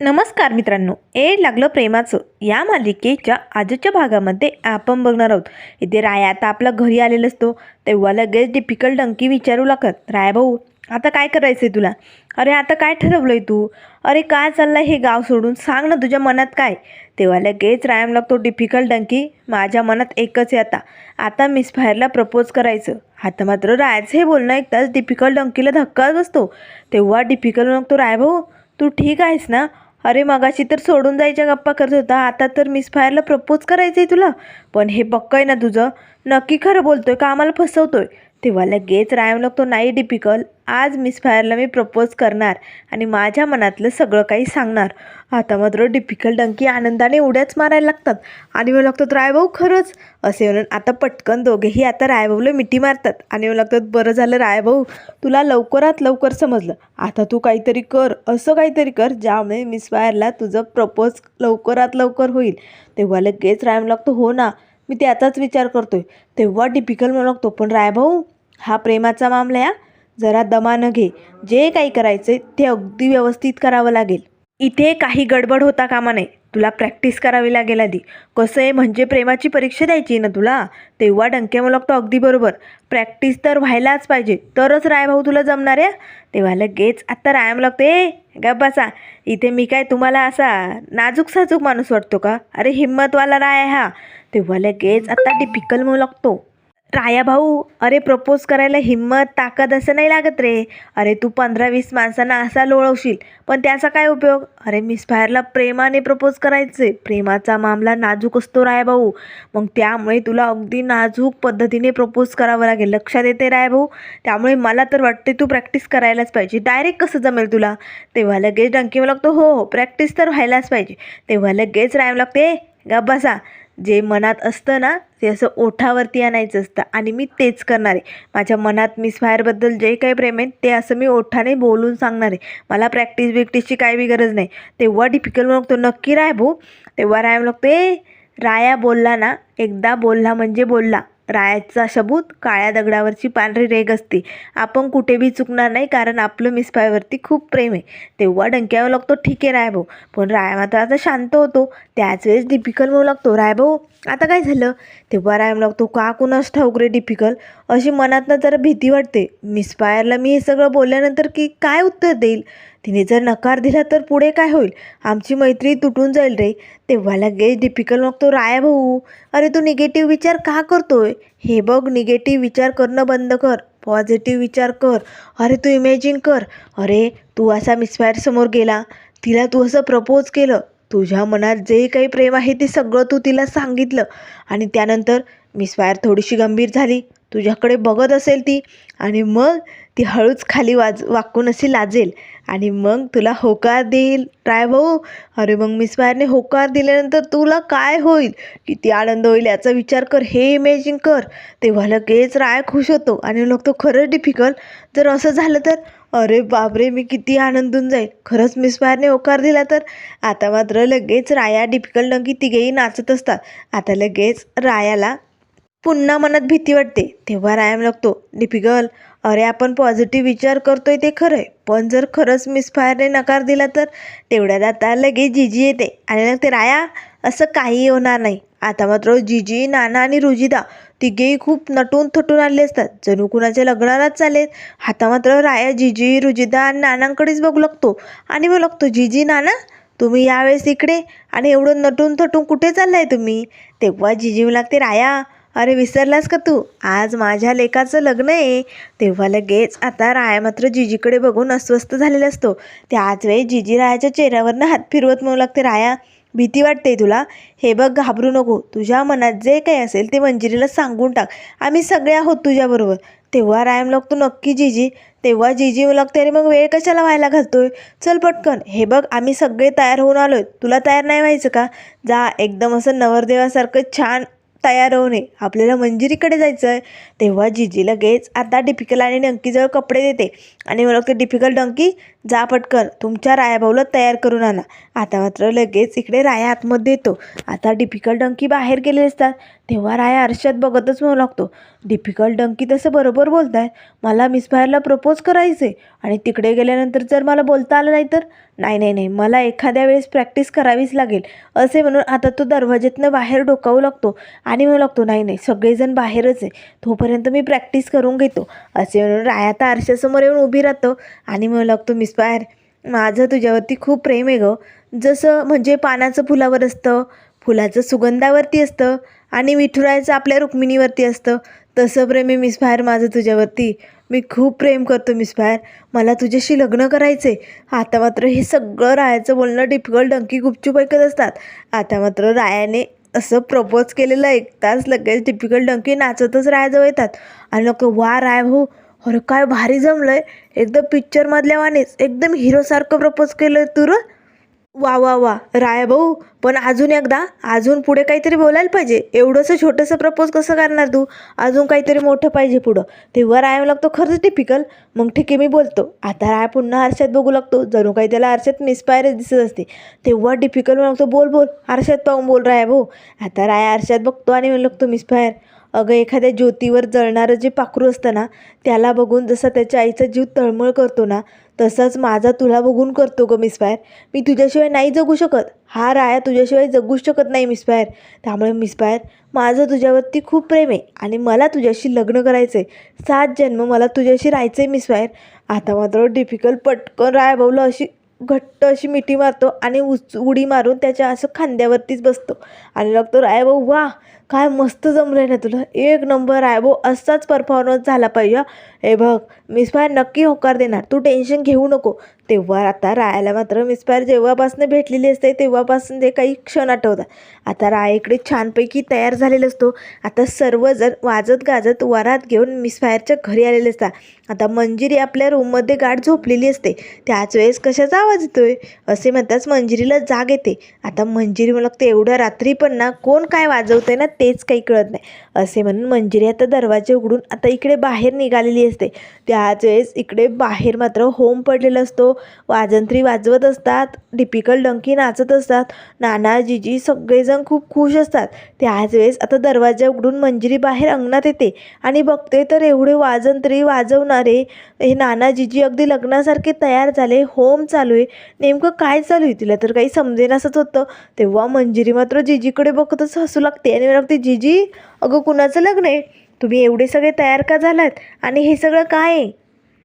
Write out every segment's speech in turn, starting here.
नमस्कार मित्रांनो. ए लागलं प्रेमाचं. या मालिकेच्या आजच्या भागामध्ये आपण बघणार आहोत. इथे राया आता आपला घरी आलेला असतो. तेव्हा लगेच डिफिकल्ट अंकी विचारू लागत राया भाऊ आता काय करायचं आहे तुला? अरे आता काय ठरवलं आहे तू? अरे काय चाललं हे गाव सोडून? सांग ना तुझ्या मनात काय? तेव्हा लगेच रायम लागतो डिफिकल्ट डंकी. माझ्या मनात एकच आहे आता. आता मिस फायरला प्रपोज करायचं. आता मात्र रायाचं हे बोलणं ऐकताच डिफिकल्ट डंकीला धक्काच बसतो. तेव्हा डिफिकल्ट लागतो राय भाऊ तू ठीक आहेस ना? अरे मगाशी तर सोडून जायच्या गप्पा करत होता. आता तर मिस फायरला प्रपोज करायचं आहे तुला. पण हे पक्क आहे ना तुझं. नक्की खरं बोलतोय का आम्हाला फसवतोय? तेव्हा लगेच रायम तो नाही डिपिकल आज मिस फायरला मी प्रपोज करणार आणि माझ्या मनातलं सगळं काही सांगणार. आता मात्र डिफिकल्ट डंकी आनंदाने उड्याच मारायला लागतात आणि मला लागतात रायभाऊ खरंच असे म्हणून आता पटकन दोघेही आता रायभाऊला मिठी मारतात आणि मला लागतात बरं झालं रायभाऊ तुला लवकरात लवकर समजलं. आता तू काहीतरी कर असं काहीतरी कर ज्यामुळे मिस फायरला तुझं प्रपोज लवकरात लवकर होईल. तेव्हा लगेच राय लागतो हो ना मी त्याचाच विचार करतोय. तेव्हा डिफिकल्ट म्हणू लागतो पण रायभाऊ हा प्रेमाचा मामला या जरा दमानं घे. जे काही करायचं ते अगदी व्यवस्थित करावं लागेल. इथे काही गडबड होता कामा नये. तुला प्रॅक्टिस करावी लागेल आधी. कसं आहे म्हणजे प्रेमाची परीक्षा द्यायची ना तुला? तेव्हा डंके मला लागतो अगदी बरोबर. प्रॅक्टिस तर व्हायलाच पाहिजे. तरच रायभाऊ तुला जमणार आहे? तेव्हा लगेच आत्ता रायम लागते ए बसा. इथे मी काय तुम्हाला असा नाजूक साजूक माणूस वाटतो का? अरे हिंमतवाला राय हा. तेव्हा लगेच आत्ता टिपिकल मग लागतो राया भाऊ अरे प्रपोज करायला हिंमत ताकद असं नाही लागत रे. अरे तू पंधरा वीस माणसांना असा लोळवशील पण त्याचा काय उपयोग? अरे मिस फायरला प्रेमाने प्रपोज करायचे. प्रेमाचा मामला नाजूक असतो राया भाऊ. मग त्यामुळे तुला अगदी नाजूक पद्धतीने प्रपोज करावं लागेल. लक्षात येते राय भाऊ? त्यामुळे मला तर वाटते तू प्रॅक्टिस करायलाच पाहिजे. डायरेक्ट कसं जमेल तुला? तेव्हा लगेच डंकी लागतो. हो हो प्रॅक्टिस तर व्हायलाच पाहिजे. तेव्हा लगेच रायम लागते. गा बसा. जे मनात असतं ना ते असं ओठावरती आणायचं असतं. आणि मी तेच करणार आहे. माझ्या मनात मिस फायरबद्दल जे काही प्रेम आहे ते असं मी ओठाने बोलून सांगणार आहे. मला प्रॅक्टिस बिक्टिसची काय बी गरज नाही. तेव्हा डिफिकल्ट लागतो. नक्की राय भाऊ. तेव्हा राय लागतो ए राया बोलला ना एकदा बोलला म्हणजे बोलला. रायाचा सबूत काळ्या दगडावरची पांढरी रेग असते. आपण कुठे बी चुकणार नाही कारण आपलं मिसफायवरती खूप प्रेम आहे. तेव्हा डंक्यावर लागतो ठीक आहे रायभाऊ. पण राय मात्र आता शांत होतो. त्याच वेळेस डिफिकल्ट होऊ लागतो रायभाऊ आता काय झालं? तेव्हा मग लागतो का कुणास ठाऊक रे डिफिकल्ट अशी मनातनं जरा भीती वाटते. मिस फायरला मी हे सगळं बोलल्यानंतर की काय उत्तर देईल? तिने जर नकार दिला तर पुढे काय होईल? आमची मैत्री तुटून जाईल रे. तेव्हा लगेच डिफिकल्ट लागतो राय भाऊ. अरे तू निगेटिव्ह विचार का करतोय? हे बघ निगेटिव्ह विचार करणं बंद कर. पॉझिटिव्ह विचार कर. अरे तू इमॅजिन कर. अरे तू असा मिसफायर समोर गेला. तिला तू असं प्रपोज केलं. तुझ्या मनात जे काही प्रेम आहे ते सगळं तू तिला सांगितलं. आणि त्यानंतर मिसफायर थोडीशी गंभीर झाली. तुझ्याकडे बघत असेल ती आणि मग ती हळूच खाली वाज वाकून अशी लाजेल. आणि मग तुला होकार देईल. राय भाऊ? अरे मग मिस फायरने होकार दिल्यानंतर तुला काय होईल? किती आनंद होईल याचा विचार कर. हे इमेजिंग कर. तेव्हा लगेच राय खुश होतो आणि लोक तो खरंच डिफिकल्ट जर असं झालं तर? अरे बापरे मी किती आनंदून जाईल खरंच मिस फायरने होकार दिला तर? आता मात्र लगेच राया डिफिकल्ट नक्की तिघेही नाचत असतात. आता लगेच रायाला पुन्हा मनात भीती वाटते. तेव्हा रायम लागतो डिफिकल अरे आपण पॉझिटिव्ह विचार करतोय ते खरं आहे पण जर खरंच मिसफायरने नकार दिला तर? तेवढ्यात आता लगेच जिजी येते. आणि ते राया असं काही होणार नाही. आता मात्र जिजी नाना आणि रुजिदा तिघेही खूप नटून थटून आले असतात. जणू कुणाच्या लग्नालाच चालेल? आता मात्र राया जिजी रुजिदा आणि नानांकडेच बघू लागतो. आणि मग लागतो जिजी नाना तुम्ही यावेळेस इकडे? आणि एवढं नटून थटून कुठे चाललाय तुम्ही? तेव्हा जिजी लागते राया अरे विसरलास का तू? आज माझ्या लेकाचं लग्न आहे. तेव्हा लगेच आता राया मात्र जिजीकडे बघून अस्वस्थ झालेला असतो. त्याच वेळी जिजी रायाच्या चेहऱ्यावरनं हात फिरवत म्हणू लागते राया भीती वाटते तुला? हे बघ घाबरू नको. तुझ्या मनात जे काही असेल ते मंजिरीला सांगून टाक. आम्ही सगळे आहोत तुझ्याबरोबर तेव्हा रायम लागतो नक्की जिजी. तेव्हा जिजी लागते अरे मग वेळ कशाला व्हायला घालतोय? चल पटकन. हे बघ आम्ही सगळे तयार होऊन आलोय. तुला तयार नाही व्हायचं का? जा एकदम असं नवरदेवासारखं छान तयार होऊ नये आपल्याला मंजिरीकडे जायचं आहे तेव्हा जिजी लगेच आता डिफिकल आणि डंकीजवळ कपडे देते. आणि मला ते डिफिकल्ट डंकी जा पटकन. तुमच्या रायाभाऊला तयार करून आणा. आता मात्र लगेच इकडे राया आतमध्ये येतो. आता डिफिकल्ट डंकी बाहेर गेले असतात. तेव्हा राया आरशात बघतच म्हणू लागतो. डिफिकल्ट डंकी तसं बरोबर बोलताय. मला मिस बाहेरला प्रपोज करायचे आणि तिकडे गेल्यानंतर जर मला बोलता आलं नाही तर? नाही नाही नाही. मला एखाद्या वेळेस प्रॅक्टिस करावीच लागेल. असे म्हणून आता तो दरवाज्यातनं बाहेर डोकावू लागतो. आणि म्हणू लागतो नाही नाही. सगळेजण बाहेरच आहे. तोपर्यंत मी प्रॅक्टिस करून घेतो. असे म्हणून राया आता आरशासमोर येऊन उभी राहतो. आणि म्हणू लागतो मिस इन्स्पायर माझं तुझ्यावरती खूप प्रेम आहे गं. जसं म्हणजे पानाचं फुलावर असतं फुलाचं सुगंधावरती असतं आणि विठुरायचं आपल्या रुक्मिणीवरती असतं. तसं प्रेम आहे मिस माझं तुझ्यावरती. मी खूप प्रेम करतो मिस फायर मला तुझ्याशी लग्न करायचं आहे आता मात्र हे सगळं रायाचं बोलणं डिफिकल्ट डंकी गुपचूप ऐकत असतात. आता मात्र रायाने असं प्रपोज केलेलं एक तास लगेच डिफिकल्ट डंकी नाचतच रायाजवळ येतात. आणि लोक वा राय भाऊ अरे काय भारी जमलंय. एकदम पिक्चरमधल्या वाणीच एकदम हिरोसारखं प्रपोज केलं तू र वा वा वा. राय भाऊ पण अजून एकदा अजून पुढे काहीतरी बोलायला पाहिजे. एवढंसं छोटंसं प्रपोज कसं करणार तू? अजून काहीतरी मोठं पाहिजे पुढं. तेव्हा राय लागतो खरंच टिपिकल मग ठीक आहे मी बोलतो. आता राय पुन्हा आरशात बघू लागतो. जणू काही त्याला आरशात मिसपायरच दिसत असते. तेव्हा डिफिकल्ट लागतो बोल बोल. आरशात पाहून बोल राय भाऊ. आता राय आरशात बघतो आणि म्हणू लागतो मिसफायर अगं एखाद्या ज्योतीवर जळणारं जे पाखरू असतं ना त्याला बघून जसा त्याच्या आईचा जीव तळमळ करतो ना तसंच माझा तुला बघून करतो ग मिसफायर मी तुझ्याशिवाय नाही जगू शकत. हा राया तुझ्याशिवाय जगूच शकत नाही मिसफायर त्यामुळे मिसफायर माझं तुझ्यावरती खूप प्रेम आहे आणि मला तुझ्याशी लग्न करायचं आहे सात जन्म मला तुझ्याशी राहायचं आहे मिसफायर आता मात्र डिफिकल्ट पटकन राया भाऊला अशी घट्ट अशी मिठी मारतो आणि उच उडी मारून त्याच्या असं खांद्यावरतीच बसतो. आणि लागतो राय भाऊ वा काय मस्त जमलं आहे ना तुला. एक नंबर आहे भाऊ. असाच परफॉर्मन्स झाला पाहिजे. हे बघ मिसफायर नक्की होकार देणार. तू टेन्शन घेऊ नको. तेव्हा आता रायाला मात्र मिसफायर जेव्हापासून भेटलेली असते तेव्हापासून ते काही क्षण आठवतात. आता राय इकडे छानपैकी तयार झालेला असतो. आता सर्वजण वाजत गाजत वरात घेऊन मिसफायरच्या घरी आलेले असतात. आता मंजिरी आपल्या रूममध्ये गाठ झोपलेली असते. त्याच वेळेस कशाचा आवाज येतोय? असे म्हणताच मंजिरीला जाग येते. आता मंजिरी मला लागते एवढ्या रात्री पण ना कोण काय वाजवतंय ना तेच काही कळत नाही. असे म्हणून मंजिरी आता दरवाजे उघडून आता इकडे बाहेर निघालेली असते. त्याच वेळेस इकडे बाहेर मात्र होम पडलेला असतो. वाजंत्री वाजवत असतात. डिपिकल डंकी नाचत असतात. नानाजीजी सगळेजण खूप खुश असतात. त्याच वेळेस आता दरवाजा उघडून मंजिरी बाहेर अंगणात येते. आणि बघते तर एवढे वाजंत्री वाजवणारे हे नानाजीजी अगदी लग्नासारखे तयार झाले. होम चालू आहे. नेमकं काय चालू आहे? तिला तर काही समजेनासंच होतं. तेव्हा मंजिरी मात्र जिजीकडे बघतच हसू लागते आणि लागते जिजी अगं कुणाचं लग्न आहे? तुम्ही एवढे सगळे तयार का झालात? आणि हे सगळं काय आहे?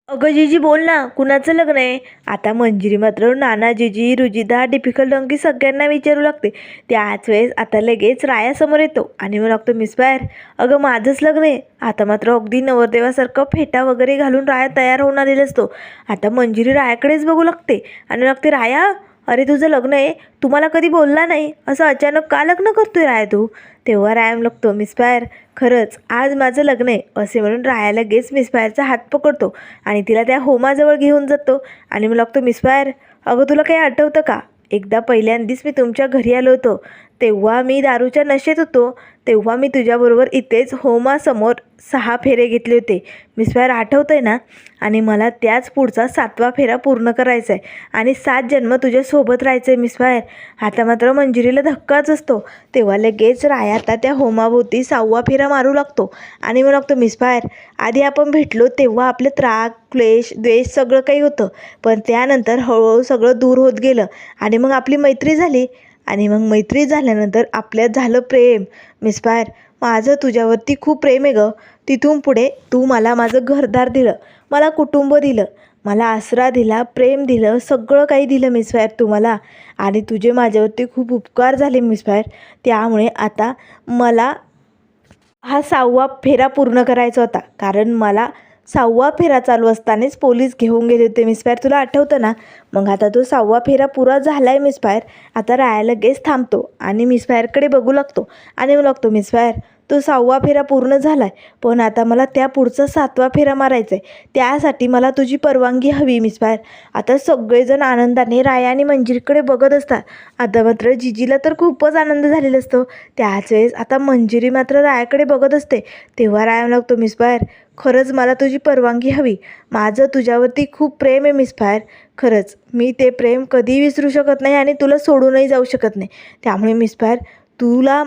अगं जिजी बोल ना कुणाचं लग्न आहे? आता मंजिरी मात्र नाना जिजी रुजिदा डिफिकल्ट डंकी सगळ्यांना विचारू लागते. त्याच वेळेस आता लगेच रायासमोर येतो आणि मग लागतो मिस बाहेर अगं माझंच लग्न आहे. आता मात्र अगदी नवरदेवासारखं फेटा वगैरे घालून राया तयार होऊन आलेला असतो. आता मंजिरी रायाकडेच बघू लागते. आणि लागते राया अरे तुझं लग्न आहे तुम्हाला कधी बोलला नाही? असं अचानक का लग्न करतोय राया तू? तेव्हा रायम लागतो मिसफायर खरंच आज माझं लग्न आहे. असे म्हणून राया लगेच मिसफायरचा हात पकडतो आणि तिला त्या होमाजवळ घेऊन जातो आणि मग लागतो मिसफायर अगं तुला काही आठवतं का? एकदा पहिल्यांदीच मी तुमच्या घरी आलो होतो. तेव्हा मी दारूच्या नशेत होतो. तेव्हा मी तुझ्याबरोबर इथेच होमासमोर सहा फेरे घेतले होते. मिस फायर आठवतं आहे ना? आणि मला त्याच पुढचा सातवा फेरा पूर्ण करायचा आहे आणि सात जन्म तुझ्यासोबत राहायचं आहे मिस फायर आता मात्र मंजिरीला धक्काच असतो. तेव्हा लगेच राया आता त्या होमाभोवती सहावा फेरा मारू लागतो. आणि मग लागतो मिस फायर आधी आपण भेटलो तेव्हा आपले त्राग क्लेश द्वेष सगळं काही होतं. पण त्यानंतर हळूहळू सगळं दूर होत गेलं. आणि मग आपली मैत्री झाली. आणि मग मैत्री झाल्यानंतर आपल्यात झालं प्रेम. मिसफायर माझं तुझ्यावरती खूप प्रेम आहे गं. तिथून पुढे तू मला माझं घरदार दिलं मला कुटुंब दिलं मला आसरा दिला प्रेम दिलं सगळं काही दिलं मिसफायर तू मला आणि तुझे माझ्यावरती खूप उपकार झाले मिसफायर त्यामुळे आता मला हा सहावा फेरा पूर्ण करायचा होता. कारण मला सहावा फेरा चालू असतानाच पोलीस घेऊन गेले होते मिसफायर. तुला आठवतं ना? मग आता तो सहावा फेरा पुरा झाला आहे मिसफायर. आता राया लगेच थांबतो आणि मिसफायरकडे बघू लागतो. आणि मग लागतो मिसफायर तो सहावा फेरा पूर्ण झाला आहे पण आता मला त्या पुढचा सातवा फेरा मारायचा आहे त्यासाठी मला तुझी परवानगी हवी मिस बाहेर. आता सगळेजण आनंदाने राया आणि मंजिरीकडे बघत असतात. आता मात्र जिजीला तर खूपच आनंद झालेला असतो. त्याच वेळेस आता मंजिरी मात्र रायाकडे बघत असते. तेव्हा राया लागतो मिस बाहेर खरंच मला तुझी परवानगी हवी. माझं तुझ्यावरती खूप प्रेम आहे मिस फायर खरंच मी ते प्रेम कधीही विसरू शकत नाही आणि तुला सोडूनही जाऊ शकत नाही. त्यामुळे मिस फायर तुला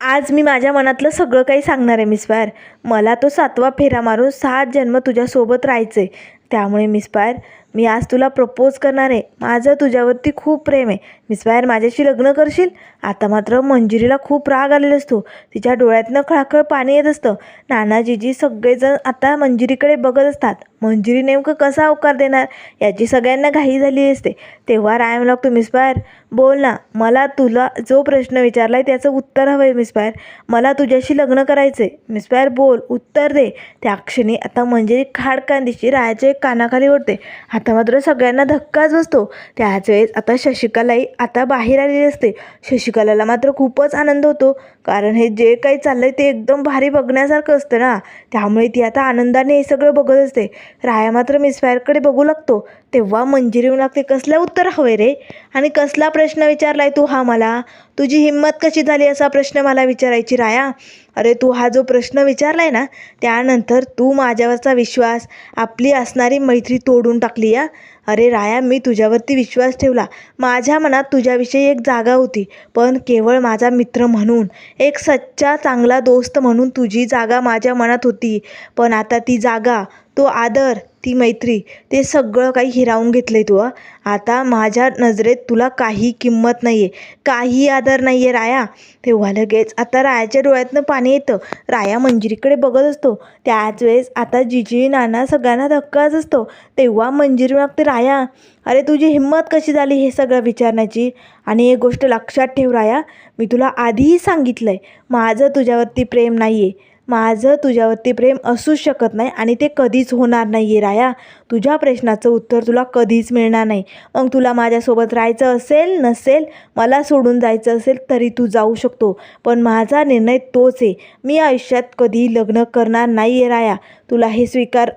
आज मी माझ्या मनातलं सगळं काही सांगणार आहे मिस फायर मला तो सातवा फेरा मारून सात जन्म तुझ्यासोबत राहायचं. आहे त्यामुळे मिस फायर मी आज तुला प्रपोज करणार आहे. माझं तुझ्यावरती खूप प्रेम आहे. मिस फायर माझ्याशी लग्न करशील? आता मात्र मंजिरीला खूप राग आलेला असतो. तिच्या डोळ्यातनं खळाखळ पाणी येत असतं. नानाजीजी सगळेजण आता मंजिरीकडे बघत असतात. मंजिरी नेमकं कसा आवकार देणार? याची सगळ्यांना घाई झाली असते. तेव्हा राय लागतो मिस फायर बोल ना मला तुला जो प्रश्न विचारला आहे त्याचं उत्तर हवं आहे मिस फायर मला तुझ्याशी लग्न करायचं आहे मिस फायर बोल उत्तर दे. त्या क्षणी आता मंजिरी खाडकांदीशी रायाच्या एक कानाखाली ओढते. आता मात्र सगळ्यांना धक्काच बसतो. त्याच वेळेस आता शशिकलाही आता बाहेर आलेली असते. शशिकलाला मात्र खूपच आनंद होतो. कारण हे जे काही चाललंय ते एकदम भारी बघण्यासारखं असतं ना. त्यामुळे ती आता आनंदाने हे सगळं बघत असते. राया मात्र मिसफायरकडे बघू लागतो. तेव्हा मंजिरी लागते. कसलं उत्तर हवं रे? आणि कसला प्रश्न विचारलाय तू हा मला? तुझी हिंमत कशी झाली असा प्रश्न मला विचारायची राया? अरे तू हा जो प्रश्न विचारलाय ना त्यानंतर तू माझ्यावरचा विश्वास आपली असणारी मैत्री तोडून टाकली या अरे राया मी तुझ्यावरती विश्वास ठेवला. माझ्या मनात तुझ्याविषयी एक जागा होती पण केवळ माझा मित्र म्हणून. एक सच्चा चांगला दोस्त म्हणून तुझी जागा माझ्या मनात होती. पण आता ती जागा तो आदर ती मैत्री ते सगळं काही हिरावून घेतलं आहे तू आता माझ्या नजरेत तुला काही किंमत नाही आहे काही आदर नाही आहे राया. तेव्हा लगेच आता रायाच्या डोळ्यातनं पाणी येतं. राया मंजिरीकडे बघत असतो. त्याच वेळेस आता जिजी नाना सगळ्यांना धक्काच असतो. तेव्हा मंजिरी मागते राया अरे तुझी हिंमत कशी झाली हे सगळं विचारण्याची? आणि एक गोष्ट लक्षात ठेव राया मी तुला आधीही सांगितलं आहे माझं तुझ्यावरती प्रेम नाही आहे माझं तुझ्यावरती प्रेम असूच शकत नाही आणि ते कधीच होणार नाही आहे राया. तुझ्या प्रश्नाचं उत्तर तुला कधीच मिळणार नाही. मग तुला माझ्यासोबत राहायचं असेल नसेल मला सोडून जायचं असेल तरी तू जाऊ शकतो. पण माझा निर्णय तोच आहे. मी आयुष्यात कधी लग्न करणार नाही आहे राया. तुला हे स्वीकार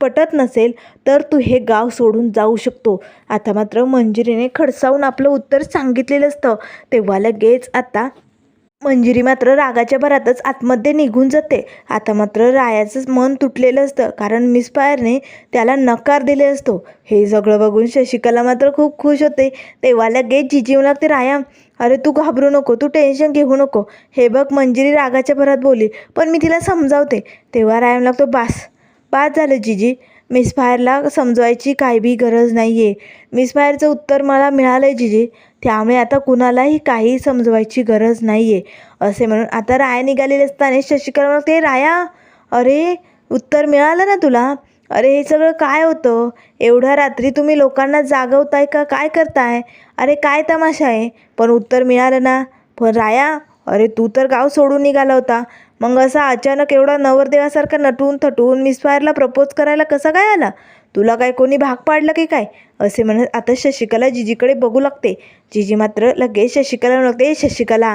पटत नसेल तर तू हे गाव सोडून जाऊ शकतो. आता मात्र मंजिरीने खडसावून आपलं उत्तर सांगितलेलं असतं. तेव्हा लगेच आता मंजिरी मात्र रागाच्या भरातच आतमध्ये निघून जाते. आता मात्र रायाचं मन तुटलेलं असतं कारण मिस फायरने त्याला नकार दिले असतो. हे सगळं बघून शशिकला मात्र खूप खुश होते. तेव्हा लगेच जिजीव लागते राया अरे तू घाबरू नको तू टेन्शन घेऊ नको. हे बघ मंजिरी रागाच्या भरात बोली पण मी तिला समजावते. तेव्हा रायाम लागतो बास बाद झालं जिजी. मिसफायरला समजवायची काहीबी गरज नाही आहे मिसफायरचं उत्तर मला मिळालं आहे जिजे. त्यामुळे आता कुणालाही काही समजवायची गरज नाही आहे असे म्हणून आता राया निघालेले असताना शशिकला म्हणते राया अरे उत्तर मिळालं ना तुला? अरे हे सगळं काय होतं? एवढ्या रात्री तुम्ही लोकांना जागवताय का? काय करताय? अरे काय तमाशा आहे? पण उत्तर मिळालं ना. पण राया अरे तू तर गाव सोडून निघाला होता. मग असा अचानक एवढा नवरदेवासारखा नटून थटून मिस फायरला प्रपोज करायला कसा काय आला? तुला काय कोणी भाग पाडलं की काय? असे म्हणत आता शशिकला जिजीकडे बघू लागते. जिजी मात्र लगेच शशिकला लागते शशिकला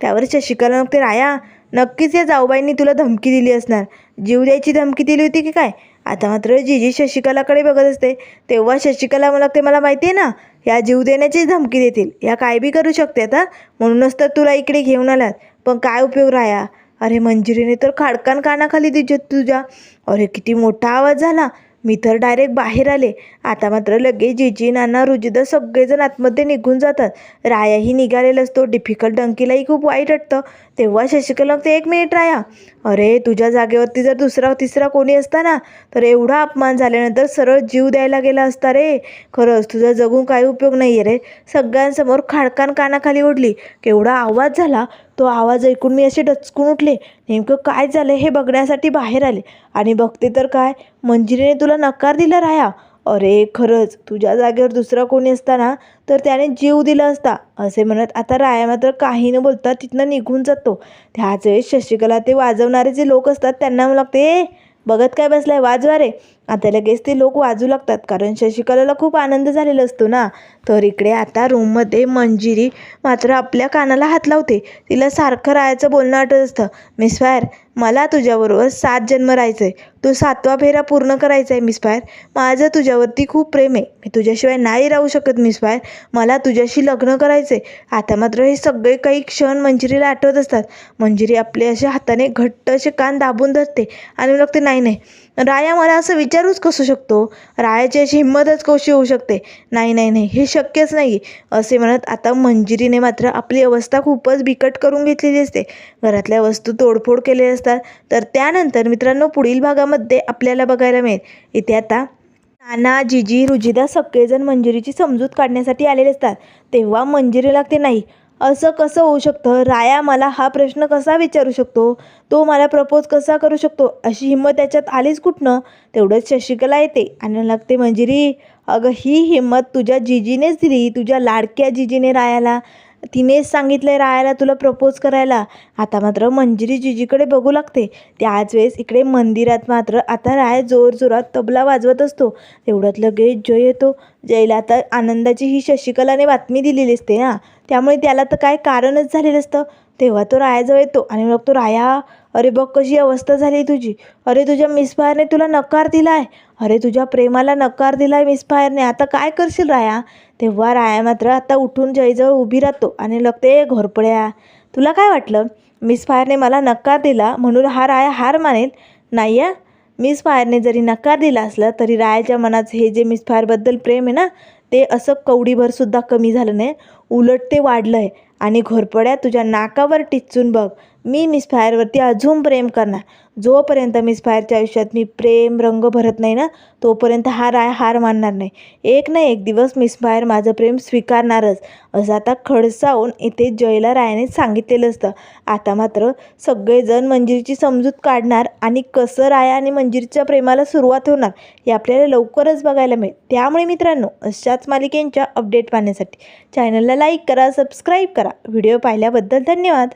त्यावर शशिकला लागते राया नक्कीच या जाऊबाईंनी तुला धमकी दिली असणार. जीव द्यायची धमकी दिली होती की काय? आता मात्र जिजी शशिकलाकडे बघत असते. तेव्हा शशिकला मला ते मला माहिती आहे ना? या जीव देण्याची धमकी देतील. या काय बी करू शकते आता? म्हणूनच तर तुला इकडे घेऊन आलात. पण काय उपयोग राया? अरे मंजिरीने तर खाडकान कानाखाली तुझ्या तुझ्या. अरे किती मोठा आवाज झाला. मी तर डायरेक्ट बाहेर आले. आता मात्र लगेच जिजी नाना रुजिदा सगळेजण आतमध्ये निघून जातात. रायाही निघालेला असतो. डिफिकल्ट डंकीलाही खूप वाईट वाटतं. तेव्हा शशिकला ते एक मिनिट राया. अरे तुझ्या जागेवरती जर दुसरा तिसरा कोणी असता ना तर एवढा अपमान झाल्यानंतर सरळ जीव द्यायला गेला असता रे. खरंच तुझा जगून काही उपयोग नाही आहे रे. सगळ्यांसमोर खाडकान कानाखाली ओढली. केवढा आवाज झाला. तो आवाज ऐकून मी असे डचकून उठले नेमकं काय झालं हे बघण्यासाठी बाहेर आले. आणि बघते तर काय? मंजिरीने तुला नकार दिला राया? अरे खरंच. तुझ्या जागेवर दुसरा कोणी असता ना तर त्याने जीव दिला असता. असे म्हणत आता राया मात्र काही न बोलता तिथनं निघून जातो. त्याच वेळेस शशिकला ते वाजवणारे जे लोक असतात त्यांना मला लागते बघत काय बसलाय? वाजवा रे. आता लगेच ते लोक वाजू लागतात कारण शशिकलाला खूप आनंद झालेला असतो ना. तर इकडे आता रूममध्ये मंजिरी मात्र आपल्या कानाला हात लावते. तिला सारखं राहायचं बोलणं आठवत असतं. मिस फायर मला तुझ्याबरोबर सात जन्म राहायचं आहे तू सातवा फेरा पूर्ण करायचा आहे मिस फायर माझं तुझ्यावरती खूप प्रेम आहे. मी तुझ्याशिवाय नाही राहू शकत मिस फायर मला तुझ्याशी लग्न करायचं आहे आता मात्र हे सगळे काही क्षण मंजिरीला आठवत असतात. मंजिरी आपले असे हाताने घट्ट असे कान दाबून धरते. आणि लागते नाही नाही. राया मला असं विचारूच कसू शकतो? रायाची अशी हिंमतच कशी होऊ शकते? नाही नाही नाही हे शक्यच नाही असे म्हणत आता मंजिरीने मात्र आपली अवस्था खूपच बिकट करून घेतलेली असते. घरातल्या वस्तू तोडफोड केलेल्या असतात तर त्यानंतर मित्रांनो पुढील भागामध्ये आपल्याला बघायला मिळेल. इथे आता नाना जिजी रुजिदा सगळेजण मंजिरीची समजूत काढण्यासाठी आलेले असतात. तेव्हा मंजिरी लागते नाही. असं कसं होऊ शकतं? राया मला हा प्रश्न कसा विचारू शकतो? तो मला प्रपोज कसा करू शकतो? अशी हिंमत त्याच्यात आलीच कुठनं? तेवढंच शशिकला येते आणि लागते मंजिरी अगं ही हिंमत तुझ्या जिजीनेच दिली. तुझ्या लाडक्या जिजीने रायाला. तिनेच सांगितलं रायाला तुला प्रपोज करायला. आता मात्र मंजिरी जिजीकडे बघू लागते. त्याच वेळेस इकडे मंदिरात मात्र आता राय जोरजोरात तबला वाजवत असतो. तेवढ्यात लगेच जय येतो. जयला आता आनंदाची ही शशिकलाने बातमी दिलेली असते ना? त्यामुळे त्याला तर काय कारणच झालेलं असतं. तेव्हा तो रायाजवळ येतो आणि मग तो राया अरे बघ कशी अवस्था झाली तुझी. अरे तुझ्या मिसफायरने तुला नकार दिला आहे अरे तुझ्या प्रेमाला नकार दिला आहे मिसफायरने आता काय करशील राया? तेव्हा राया मात्र आता उठून जयजवळ उभी राहतो आणि लगते घोरपड्या तुला काय वाटलं? मिस फायरने मला नकार दिला म्हणून हा राया हार मानेल? नाही या मिस फायरने जरी नकार दिला असला तरी रायाच्या मनात हे जे मिसफायरबद्दल प्रेम आहे ना ते असं कवडीभरसुद्धा कमी झालं नाही. उलट ते वाढलं आहे आणि घोरपड्या तुझ्या नाकावर टिचून बघ. मी मिस फायरवरती अजून प्रेम करणार. जोपर्यंत मिस फायरच्या आयुष्यात मी प्रेम रंग भरत नाही ना तोपर्यंत हा राय हार मानणार नाही. एक ना एक दिवस मिस फायर माझं प्रेम स्वीकारणारच. असं आता खडसावून इथे जयला रायाने सांगितलेलं असतं. आता मात्र सगळेजण मंजिरीची समजूत काढणार आणि कसं राया आणि मंजिरीच्या प्रेमाला सुरुवात होणार हे आपल्याला लवकरच बघायला मिळेल. त्यामुळे मित्रांनो अशाच मालिकेंच्या अपडेट पाहण्यासाठी चॅनलला लाईक करा सबस्क्राईब करा. व्हिडिओ पाहिल्याबद्दल धन्यवाद.